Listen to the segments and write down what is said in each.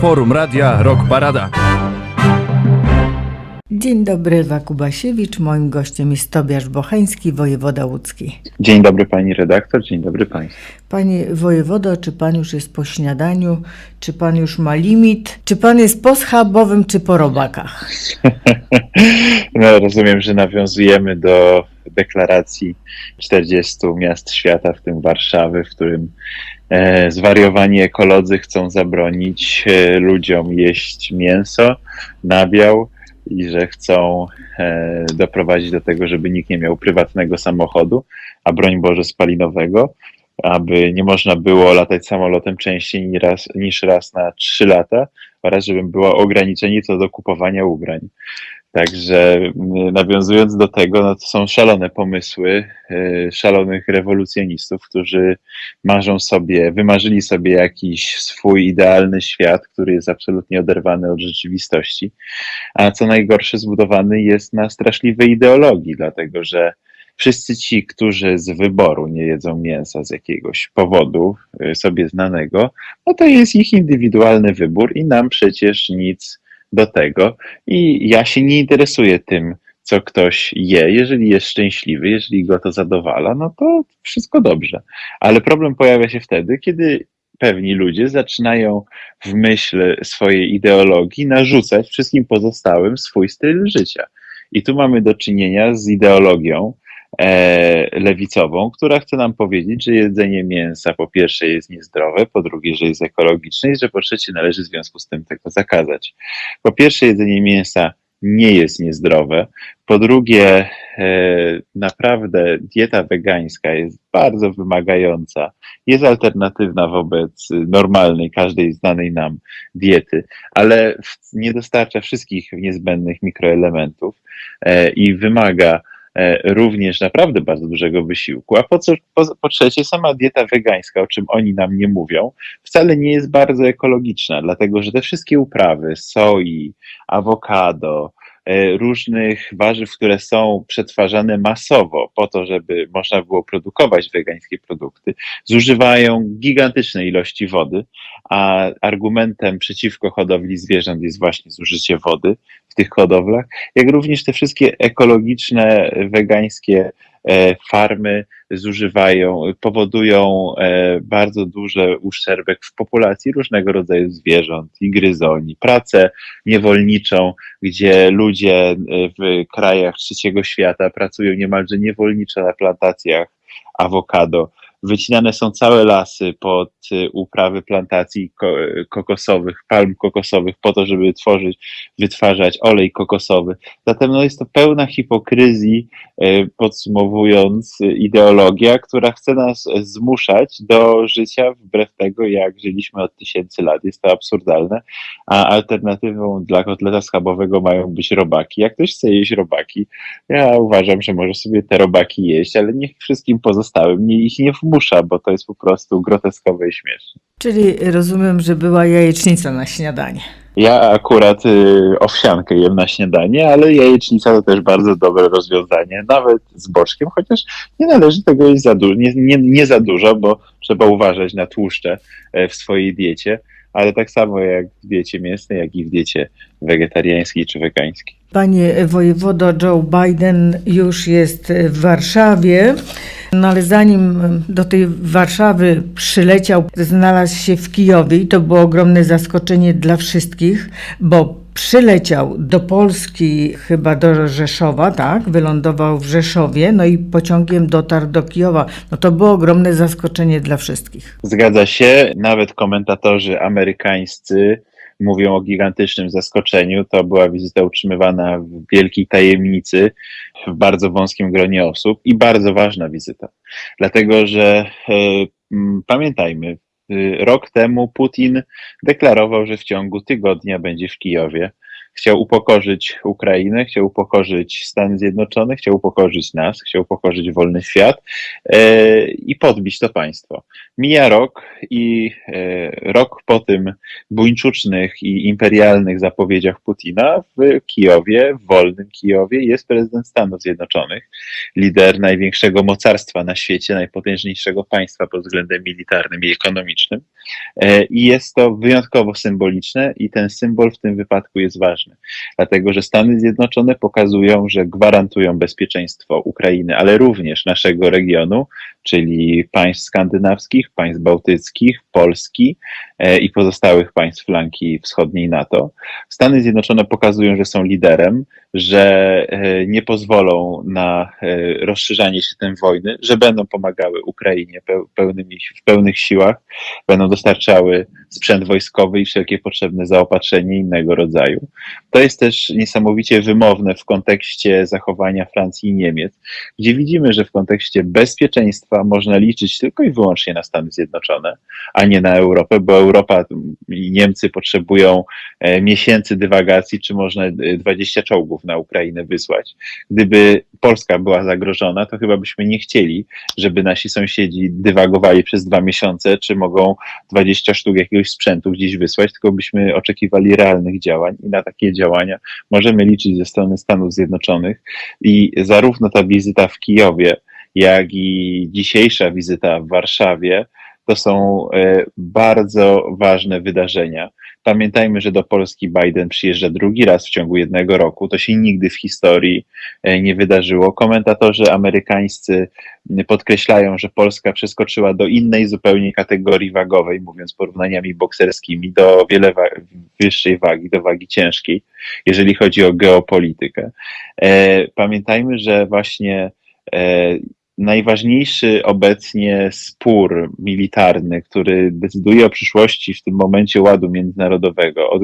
Forum Radia Rock Parada. Dzień dobry, Wakubasiewicz. Moim gościem jest Tobiasz Bocheński, wojewoda łódzki. Dzień dobry pani redaktor, dzień dobry państwu. Panie wojewodo, czy pan już jest po śniadaniu? Czy pan już ma limit? Czy pan jest po schabowym, czy po robakach? No, rozumiem, że nawiązujemy do deklaracji 40 miast świata, w tym Warszawy, w którym zwariowani ekolodzy chcą zabronić e, ludziom jeść mięso, nabiał i że chcą e, doprowadzić do tego, żeby nikt nie miał prywatnego samochodu, a broń Boże spalinowego, aby nie można było latać samolotem częściej niż raz, niż raz na 3 lata oraz żeby było ograniczenie co do kupowania ubrań. Także m, nawiązując do tego, no to są szalone pomysły y, szalonych rewolucjonistów, którzy marzą sobie, wymarzyli sobie jakiś swój idealny świat, który jest absolutnie oderwany od rzeczywistości, a co najgorsze zbudowany jest na straszliwej ideologii, dlatego że wszyscy ci, którzy z wyboru nie jedzą mięsa z jakiegoś powodu y, sobie znanego, no to jest ich indywidualny wybór i nam przecież nic do tego. I ja się nie interesuję tym, co ktoś je. Jeżeli jest szczęśliwy, jeżeli go to zadowala, no to wszystko dobrze. Ale problem pojawia się wtedy, kiedy pewni ludzie zaczynają w myśl swojej ideologii narzucać wszystkim pozostałym swój styl życia. I tu mamy do czynienia z ideologią lewicową, która chce nam powiedzieć, że jedzenie mięsa po pierwsze jest niezdrowe, po drugie, że jest ekologiczne i że po trzecie należy w związku z tym tego zakazać. Po pierwsze, jedzenie mięsa nie jest niezdrowe. Po drugie, e, naprawdę dieta wegańska jest bardzo wymagająca. Jest alternatywna wobec normalnej, każdej znanej nam diety, ale nie dostarcza wszystkich niezbędnych mikroelementów e, i wymaga e, również naprawdę bardzo dużego wysiłku. A po, co, po, po trzecie, sama dieta wegańska, o czym oni nam nie mówią, wcale nie jest bardzo ekologiczna, dlatego że te wszystkie uprawy soi, awokado, e, różnych warzyw, które są przetwarzane masowo po to, żeby można było produkować wegańskie produkty, zużywają gigantyczne ilości wody, a argumentem przeciwko hodowli zwierząt jest właśnie zużycie wody w tych hodowlach, jak również te wszystkie ekologiczne, wegańskie e, farmy zużywają, powodują e, bardzo duży uszczerbek w populacji różnego rodzaju zwierząt i gryzoni. Pracę niewolniczą, gdzie ludzie e, w krajach trzeciego świata pracują niemalże niewolniczo na plantacjach awokado. Wycinane są całe lasy pod e, uprawy plantacji ko- kokosowych, palm kokosowych, po to, żeby tworzyć, wytwarzać olej kokosowy. Zatem no, jest to pełna hipokryzji, e, podsumowując, e, ideologia, która chce nas zmuszać do życia wbrew tego, jak żyliśmy od tysięcy lat. Jest to absurdalne, a alternatywą dla kotleta schabowego mają być robaki. Jak ktoś chce jeść robaki, ja uważam, że może sobie te robaki jeść, ale niech wszystkim pozostałym nie, ich nie wmusza, bo to jest po prostu groteskowe i śmieszne. Czyli rozumiem, że była jajecznica na śniadanie. Ja akurat y, owsiankę jem na śniadanie, ale jajecznica to też bardzo dobre rozwiązanie, nawet z boczkiem, chociaż nie należy tego jeść za dużo, nie, nie, nie za dużo, bo trzeba uważać na tłuszcze e, w swojej diecie, ale tak samo jak w diecie mięsnej, jak i w diecie wegetariańskiej czy wegańskiej. Panie wojewodo, Joe Biden już jest w Warszawie, no ale zanim do tej Warszawy przyleciał, znalazł się w Kijowie i to było ogromne zaskoczenie dla wszystkich, bo przyleciał do Polski, chyba do Rzeszowa, tak, wylądował w Rzeszowie, no i pociągiem dotarł do Kijowa. No to było ogromne zaskoczenie dla wszystkich. Zgadza się, nawet komentatorzy amerykańscy mówią o gigantycznym zaskoczeniu. To była wizyta utrzymywana w wielkiej tajemnicy, w bardzo wąskim gronie osób i bardzo ważna wizyta. Dlatego, że e, pamiętajmy, rok temu Putin deklarował, że w ciągu tygodnia będzie w Kijowie. Chciał upokorzyć Ukrainę, chciał upokorzyć Stany Zjednoczone, chciał upokorzyć nas, chciał upokorzyć wolny świat e, i podbić to państwo. Mija rok i e, rok po tym buńczucznych i imperialnych zapowiedziach Putina w Kijowie, w wolnym Kijowie jest prezydent Stanów Zjednoczonych, lider największego mocarstwa na świecie, najpotężniejszego państwa pod względem militarnym i ekonomicznym. E, I jest to wyjątkowo symboliczne i ten symbol w tym wypadku jest ważny, dlatego że Stany Zjednoczone pokazują, że gwarantują bezpieczeństwo Ukrainy, ale również naszego regionu, czyli państw skandynawskich, państw bałtyckich, Polski e, i pozostałych państw flanki wschodniej NATO. Stany Zjednoczone pokazują, że są liderem, że e, nie pozwolą na rozszerzanie się tej wojny, że będą pomagały Ukrainie w pełnych siłach, będą dostarczały sprzęt wojskowy i wszelkie potrzebne zaopatrzenie innego rodzaju. To jest też niesamowicie wymowne w kontekście zachowania Francji i Niemiec, gdzie widzimy, że w kontekście bezpieczeństwa można liczyć tylko i wyłącznie na Stany Zjednoczone, a nie na Europę, bo Europa i Niemcy potrzebują e, miesięcy dywagacji, czy można 20 czołgów na Ukrainę wysłać. Gdyby Polska była zagrożona, to chyba byśmy nie chcieli, żeby nasi sąsiedzi dywagowali przez dwa miesiące, czy mogą 20 sztuk jakiegoś sprzętu gdzieś wysłać, tylko byśmy oczekiwali realnych działań i na takie działania możemy liczyć ze strony Stanów Zjednoczonych i zarówno ta wizyta w Kijowie, jak i dzisiejsza wizyta w Warszawie to są e, bardzo ważne wydarzenia. Pamiętajmy, że do Polski Biden przyjeżdża drugi raz w ciągu jednego roku. To się nigdy w historii e, nie wydarzyło. Komentatorzy amerykańscy podkreślają, że Polska przeskoczyła do innej zupełnie kategorii wagowej, mówiąc porównaniami bokserskimi, do wiele wa wyższej wagi, do wagi ciężkiej, jeżeli chodzi o geopolitykę. E, pamiętajmy, że właśnie najważniejszy obecnie spór militarny, który decyduje o przyszłości w tym momencie ładu międzynarodowego, od,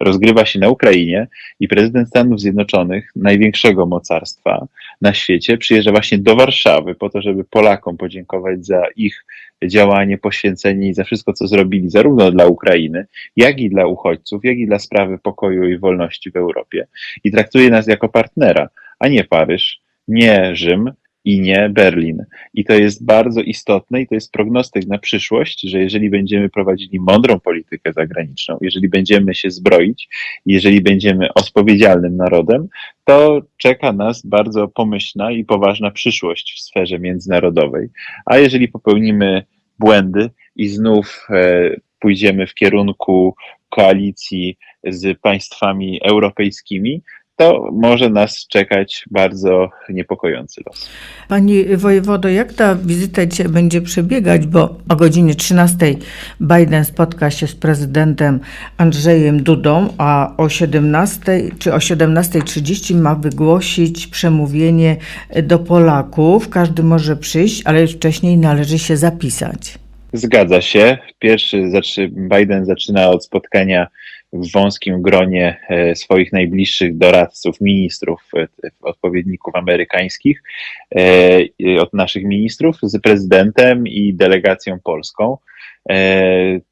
rozgrywa się na Ukrainie i prezydent Stanów Zjednoczonych, największego mocarstwa na świecie, przyjeżdża właśnie do Warszawy po to, żeby Polakom podziękować za ich działanie, poświęcenie i za wszystko, co zrobili, zarówno dla Ukrainy, jak i dla uchodźców, jak i dla sprawy pokoju i wolności w Europie. I traktuje nas jako partnera, a nie Paryż, nie Rzym, i nie Berlin. I to jest bardzo istotne i to jest prognostyk na przyszłość, że jeżeli będziemy prowadzili mądrą politykę zagraniczną, jeżeli będziemy się zbroić, jeżeli będziemy odpowiedzialnym narodem, to czeka nas bardzo pomyślna i poważna przyszłość w sferze międzynarodowej. A jeżeli popełnimy błędy i znów e, pójdziemy w kierunku koalicji z państwami europejskimi, to może nas czekać bardzo niepokojący los. Pani wojewodo, jak ta wizyta dzisiaj będzie przebiegać? Bo o godzinie 13 Biden spotka się z prezydentem Andrzejem Dudą, a o 17 czy o 17.30 ma wygłosić przemówienie do Polaków. Każdy może przyjść, ale już wcześniej należy się zapisać. Zgadza się. Pierwszy Biden zaczyna od spotkania w wąskim gronie e, swoich najbliższych doradców, ministrów, e, odpowiedników amerykańskich, e, od naszych ministrów z prezydentem i delegacją polską.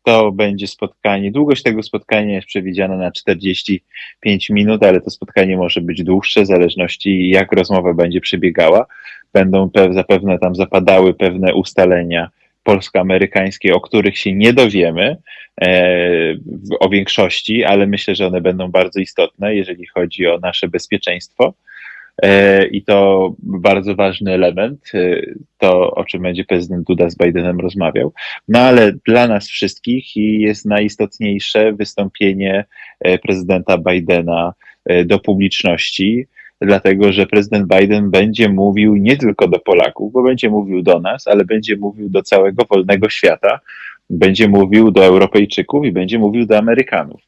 To będzie spotkanie, długość tego spotkania jest przewidziana na 45 minut, ale to spotkanie może być dłuższe, w zależności jak rozmowa będzie przebiegała. Będą zapewne tam zapadały pewne ustalenia polsko-amerykańskie, o których się nie dowiemy e, o większości, ale myślę, że one będą bardzo istotne, jeżeli chodzi o nasze bezpieczeństwo. E, I to bardzo ważny element, e, to o czym będzie prezydent Duda z Bidenem rozmawiał. No ale dla nas wszystkich jest najistotniejsze wystąpienie prezydenta Bidena do publiczności, dlatego że prezydent Biden będzie mówił nie tylko do Polaków, bo będzie mówił do nas, ale będzie mówił do całego wolnego świata, będzie mówił do Europejczyków i będzie mówił do Amerykanów.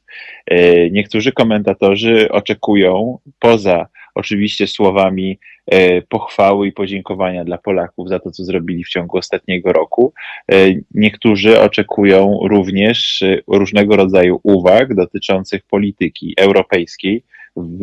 E, niektórzy komentatorzy oczekują, poza oczywiście słowami e, pochwały i podziękowania dla Polaków za to, co zrobili w ciągu ostatniego roku, e, niektórzy oczekują również różnego rodzaju uwag dotyczących polityki europejskiej, w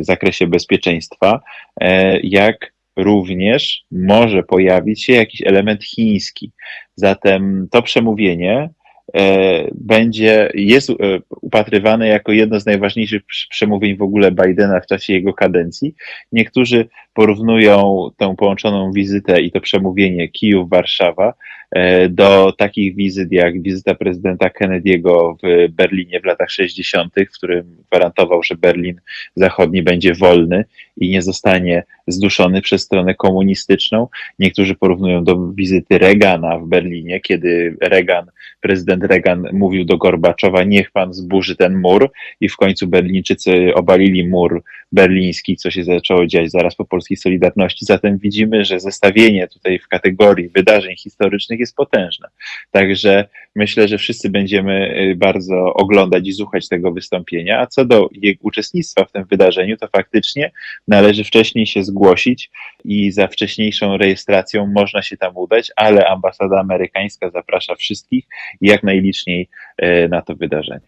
zakresie bezpieczeństwa, e, jak również może pojawić się jakiś element chiński. Zatem to przemówienie e, będzie, jest e, upatrywane jako jedno z najważniejszych przemówień w ogóle Bidena w czasie jego kadencji. Niektórzy porównują tę połączoną wizytę i to przemówienie Kijów-Warszawa e, do takich wizyt jak wizyta prezydenta Kennedy'ego w Berlinie w latach 60., w którym gwarantował, że Berlin Zachodni będzie wolny i nie zostanie zduszony przez stronę komunistyczną. Niektórzy porównują do wizyty Reagana w Berlinie, kiedy Reagan, prezydent Reagan mówił do Gorbaczowa, niech pan zburzy ten mur i w końcu Berlińczycy obalili mur berliński, co się zaczęło dziać zaraz po polskiej Solidarności. Zatem widzimy, że zestawienie tutaj w kategorii wydarzeń historycznych jest potężne. Także myślę, że wszyscy będziemy y, bardzo oglądać i słuchać tego wystąpienia. A co do jego uczestnictwa w tym wydarzeniu, to faktycznie należy wcześniej się zgłosić i za wcześniejszą rejestracją można się tam udać, ale ambasada amerykańska zaprasza wszystkich jak najliczniej y, na to wydarzenie.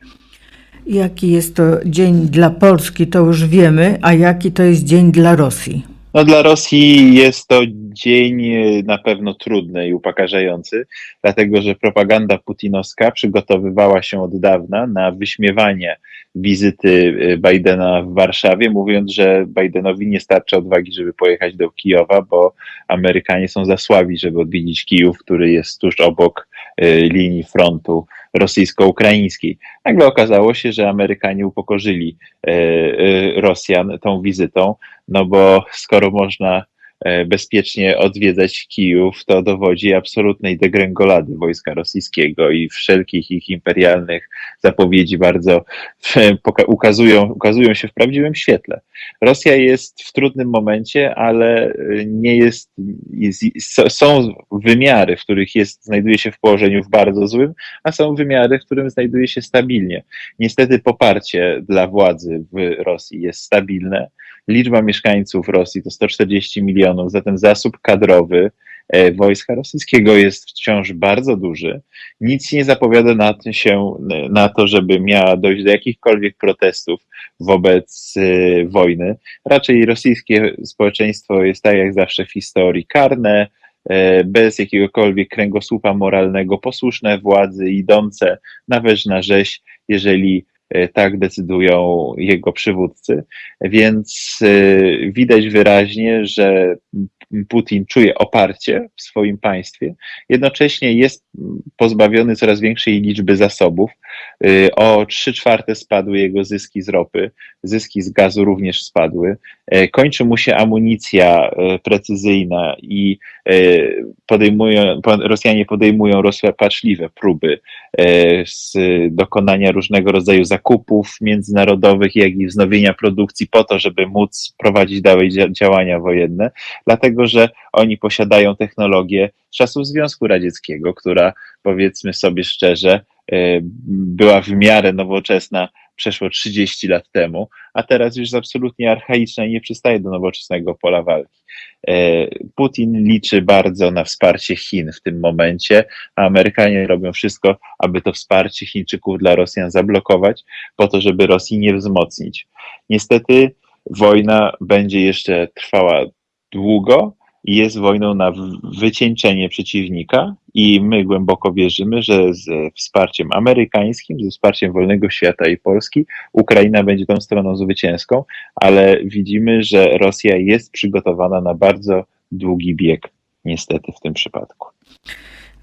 Jaki jest to dzień dla Polski, to już wiemy, a jaki to jest dzień dla Rosji? No dla Rosji jest to dzień e, na pewno trudny i upokarzający, dlatego że propaganda putinowska przygotowywała się od dawna na wyśmiewanie wizyty e, Bidena w Warszawie, mówiąc, że Bidenowi nie starcza odwagi, żeby pojechać do Kijowa, bo Amerykanie są za słabi, żeby odwiedzić Kijów, który jest tuż obok e, linii frontu rosyjsko-ukraińskiej. Nagle okazało się, że Amerykanie upokorzyli Rosjan tą wizytą, no bo skoro można e, bezpiecznie odwiedzać Kijów, to dowodzi absolutnej degrengolady wojska rosyjskiego i wszelkich ich imperialnych zapowiedzi bardzo ukazują, ukazują się w prawdziwym świetle. Rosja jest w trudnym momencie, ale nie jest, jest są wymiary, w których jest, znajduje się w położeniu w bardzo złym, a są wymiary, w którym znajduje się stabilnie. Niestety poparcie dla władzy w Rosji jest stabilne, liczba mieszkańców Rosji to 140 milionów, zatem zasób kadrowy e, wojska rosyjskiego jest wciąż bardzo duży. Nic nie zapowiada na, się, na to, żeby miała dojść do jakichkolwiek protestów wobec e, wojny. Raczej rosyjskie społeczeństwo jest tak jak zawsze w historii karne, e, bez jakiegokolwiek kręgosłupa moralnego, posłuszne władzy, idące nawet na rzeź, jeżeli tak decydują jego przywódcy. Więc e, widać wyraźnie, że Putin czuje oparcie w swoim państwie, jednocześnie jest pozbawiony coraz większej liczby zasobów. Y, o 3 czwarte spadły jego zyski z ropy, zyski z gazu również spadły. E, kończy mu się amunicja e, precyzyjna i e, podejmują, Rosjanie podejmują rozpaczliwe próby z dokonania różnego rodzaju zakupów międzynarodowych, jak i wznowienia produkcji po to, żeby móc prowadzić dalej działania wojenne. Dlatego że oni posiadają technologię z czasów Związku Radzieckiego, która powiedzmy sobie szczerze, była w miarę nowoczesna przeszło 30 lat temu, a teraz już jest absolutnie archaiczna i nie przystaje do nowoczesnego pola walki. E, Putin liczy bardzo na wsparcie Chin w tym momencie, a Amerykanie robią wszystko, aby to wsparcie Chińczyków dla Rosjan zablokować, po to, żeby Rosji nie wzmocnić. Niestety wojna będzie jeszcze trwała długo jest wojną na wycieńczenie przeciwnika i my głęboko wierzymy, że z wsparciem amerykańskim, ze wsparciem wolnego świata i Polski Ukraina będzie tą stroną zwycięską, ale widzimy, że Rosja jest przygotowana na bardzo długi bieg, niestety w tym przypadku.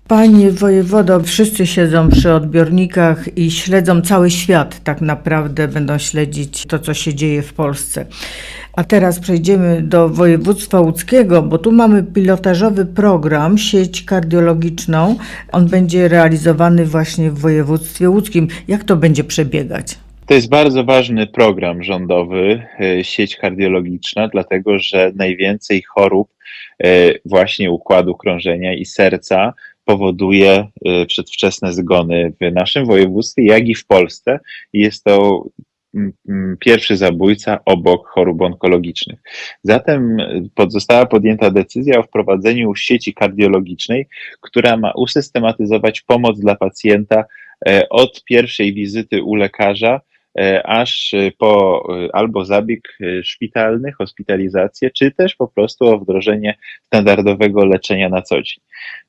Panie wojewodo, wszyscy siedzą przy odbiornikach i śledzą cały świat, tak naprawdę będą śledzić to, co się dzieje w Polsce. A teraz przejdziemy do województwa łódzkiego, bo tu mamy pilotażowy program, sieć kardiologiczną. On będzie realizowany właśnie w województwie łódzkim. Jak to będzie przebiegać? To jest bardzo ważny program rządowy, e, sieć kardiologiczna, dlatego że najwięcej chorób e, właśnie układu krążenia i serca powoduje y, przedwczesne zgony w naszym województwie, jak i w Polsce. Jest to mm, mm, pierwszy zabójca obok chorób onkologicznych. Zatem y, została podjęta decyzja o wprowadzeniu sieci kardiologicznej, która ma usystematyzować pomoc dla pacjenta e, od pierwszej wizyty u lekarza E, aż po e, albo zabieg szpitalny, hospitalizację, czy też po prostu o wdrożenie standardowego leczenia na co dzień.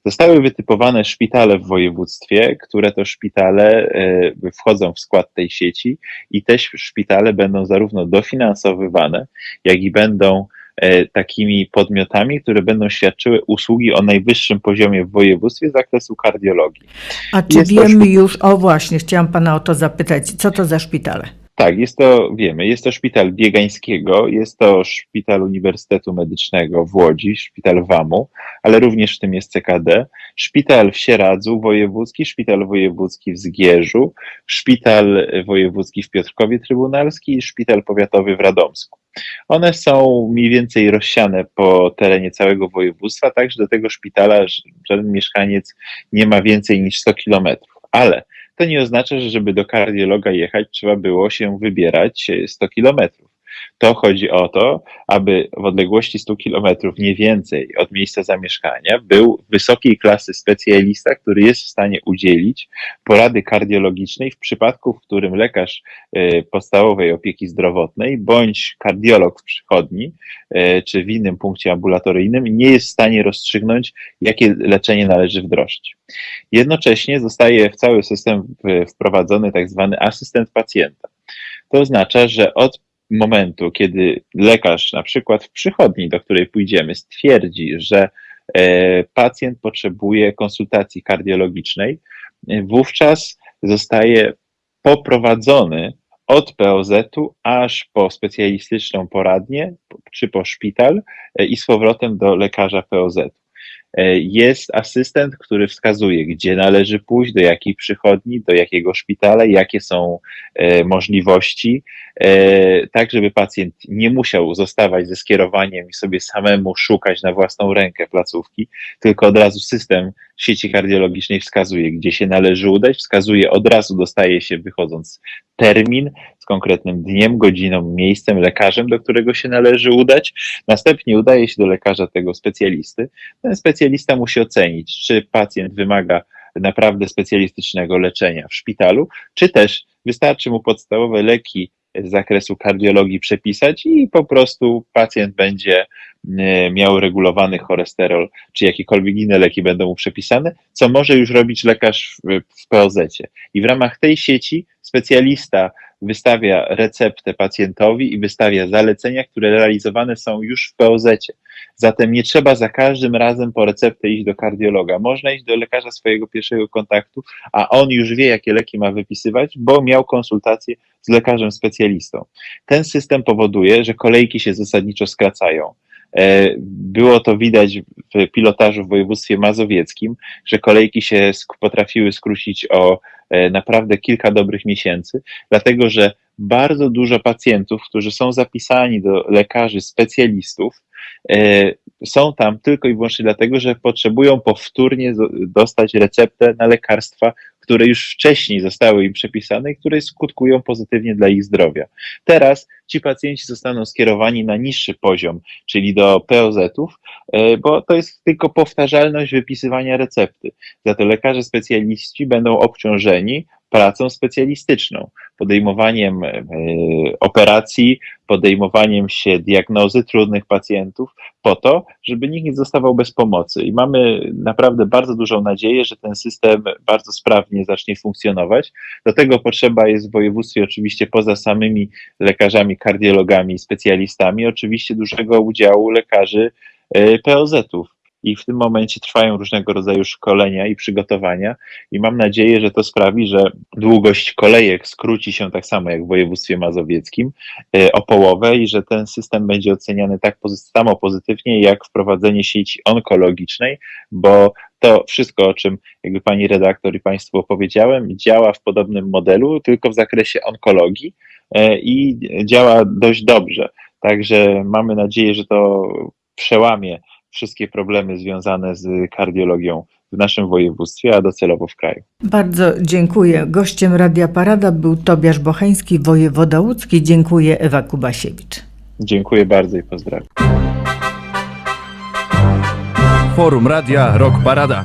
Zostały wytypowane szpitale w województwie, które to szpitale wchodzą w skład tej sieci i te szpitale będą zarówno dofinansowywane, jak i będą e, takimi podmiotami, które będą świadczyły usługi o najwyższym poziomie w województwie z zakresu kardiologii. A czy Jest wiemy już, o właśnie, chciałam pana o to zapytać, co to za szpitale? Tak, jest to, wiemy, jest to szpital Biegańskiego, jest to szpital Uniwersytetu Medycznego w Łodzi, szpital WAMU, ale również w tym jest CKD, szpital w Sieradzu wojewódzki, szpital wojewódzki w Zgierzu, szpital wojewódzki w Piotrkowie Trybunalski i szpital powiatowy w Radomsku. One są mniej więcej rozsiane po terenie całego województwa, tak że do tego szpitala żaden mieszkaniec nie ma więcej niż 100 kilometrów. Ale to nie oznacza, że żeby do kardiologa jechać, trzeba było się wybierać e, 100 kilometrów. To chodzi o to, aby w odległości 100 kilometrów, nie więcej od miejsca zamieszkania, był wysokiej klasy specjalista, który jest w stanie udzielić porady kardiologicznej w przypadku, w którym lekarz e, podstawowej opieki zdrowotnej bądź kardiolog w przychodni e, czy w innym punkcie ambulatoryjnym nie jest w stanie rozstrzygnąć, jakie leczenie należy wdrożyć. Jednocześnie zostaje w cały system wprowadzony tak zwany asystent pacjenta. To oznacza, że od momentu, kiedy lekarz, na przykład w przychodni, do której pójdziemy, stwierdzi, że e, pacjent potrzebuje konsultacji kardiologicznej, wówczas zostaje poprowadzony od POZ-u aż po specjalistyczną poradnię czy po szpital e, i z powrotem do lekarza POZ-u. E, Jest asystent, który wskazuje, gdzie należy pójść, do jakiej przychodni, do jakiego szpitala, jakie są e, możliwości, e, tak żeby pacjent nie musiał zostawać ze skierowaniem i sobie samemu szukać na własną rękę placówki, tylko od razu system sieci kardiologicznej wskazuje, gdzie się należy udać, wskazuje od razu, dostaje się wychodząc termin konkretnym dniem, godziną, miejscem, lekarzem, do którego się należy udać. Następnie udaje się do lekarza tego specjalisty. Ten specjalista musi ocenić, czy pacjent wymaga naprawdę specjalistycznego leczenia w szpitalu, czy też wystarczy mu podstawowe leki z zakresu kardiologii przepisać i po prostu pacjent będzie e, miał regulowany cholesterol, czy jakiekolwiek inne leki będą mu przepisane, co może już robić lekarz w, w POZ-cie. I w ramach tej sieci specjalista wystawia receptę pacjentowi i wystawia zalecenia, które realizowane są już w POZ-cie. Zatem nie trzeba za każdym razem po receptę iść do kardiologa. Można iść do lekarza swojego pierwszego kontaktu, a on już wie, jakie leki ma wypisywać, bo miał konsultację z lekarzem specjalistą. Ten system powoduje, że kolejki się zasadniczo skracają. E, Było to widać w pilotażu w województwie mazowieckim, że kolejki się potrafiły skrócić o naprawdę kilka dobrych miesięcy, dlatego że bardzo dużo pacjentów, którzy są zapisani do lekarzy specjalistów, e, są tam tylko i wyłącznie dlatego, że potrzebują powtórnie dostać receptę na lekarstwa, które już wcześniej zostały im przepisane i które skutkują pozytywnie dla ich zdrowia. Teraz ci pacjenci zostaną skierowani na niższy poziom, czyli do POZ-ów, e, bo to jest tylko powtarzalność wypisywania recepty. Za to lekarze specjaliści będą obciążeni pracą specjalistyczną, podejmowaniem e, operacji, podejmowaniem się diagnozy trudnych pacjentów, po to, żeby nikt nie zostawał bez pomocy. I mamy naprawdę bardzo dużą nadzieję, że ten system bardzo sprawnie zacznie funkcjonować. Do tego potrzeba jest w województwie, oczywiście poza samymi lekarzami, kardiologami specjalistami, oczywiście dużego udziału lekarzy e, POZ-ów. I w tym momencie trwają różnego rodzaju szkolenia i przygotowania, i mam nadzieję, że to sprawi, że długość kolejek skróci się tak samo jak w województwie mazowieckim e, o połowę i że ten system będzie oceniany tak samo pozytywnie jak wprowadzenie sieci onkologicznej, bo to wszystko, o czym jakby pani redaktor i państwu opowiedziałem, działa w podobnym modelu, tylko w zakresie onkologii e, i działa dość dobrze. Także mamy nadzieję, że to przełamie wszystkie problemy związane z kardiologią w naszym województwie, a docelowo w kraju. Bardzo dziękuję. Gościem Radia Parada był Tobiasz Bocheński, wojewoda łódzki. Dziękuję Ewa Kubasiewicz. Dziękuję bardzo i pozdrawiam. Forum Radia Rock Parada.